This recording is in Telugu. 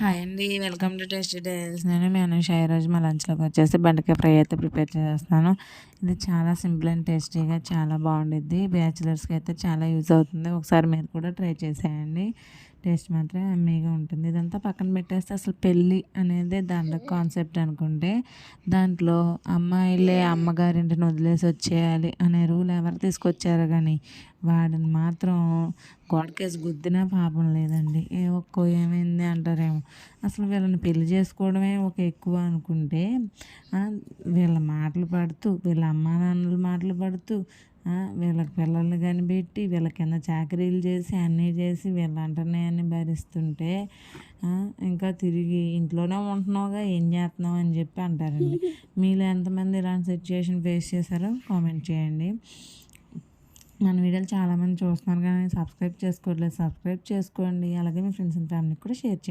హాయ్ అండి వెల్కమ్ టు టేస్ట్ డేస్ నేను మీ అనుష ఈరోజు మా లంచ్లోకి వచ్చేసి బెండకాయ ఫ్రై అయితే ప్రిపేర్ చేస్తున్నాను ఇది చాలా సింపుల్ అండ్ టేస్టీగా చాలా బాగుండిద్ది. బ్యాచిలర్స్కి అయితే చాలా యూజ్ అవుతుంది. ఒకసారి మీరు కూడా ట్రై చేసేయండి. టేస్ట్ మాత్రం అమ్మీగా ఉంటుంది. ఇదంతా పక్కన పెట్టేస్తే అసలు పెళ్ళి అనేది దాంట్లో కాన్సెప్ట్ అనుకుంటే దాంట్లో అమ్మాయిలే అమ్మగారింటిని వదిలేసి వచ్చేయాలి అనే రూల్ ఎవరు తీసుకొచ్చారు కానీ వాడిని మాత్రం గోడకేసి గుద్దినా పాపం లేదండి. ఏ ఒక్కో ఏమైంది అంటారేమో. అసలు వీళ్ళని పెళ్ళి చేసుకోవడమే ఒక ఎక్కువ అనుకుంటే వీళ్ళ మాటలు పడుతూ వీళ్ళ అమ్మా నాన్నల మాటలు పడుతూ వీళ్ళకి పిల్లల్ని కనిపెట్టి వీళ్ళ కింద చాకరీలు చేసి అన్నీ చేసి వీళ్ళ అంటనే భరిస్తుంటే ఇంకా తిరిగి ఇంట్లోనే ఉంటున్నావుగా ఏం చేస్తున్నావు అని చెప్పి అంటారండి. మీలో ఎంతమంది ఇలాంటి సిచ్యుయేషన్ ఫేస్ చేశారో కామెంట్ చేయండి. మన వీడియోలు చాలామంది చూస్తున్నారు కానీ సబ్స్క్రైబ్ చేసుకోవట్లేదు. సబ్స్క్రైబ్ చేసుకోండి. అలాగే మీ ఫ్రెండ్స్ అండ్ ఫ్యామిలీకి కూడా షేర్ చేయండి.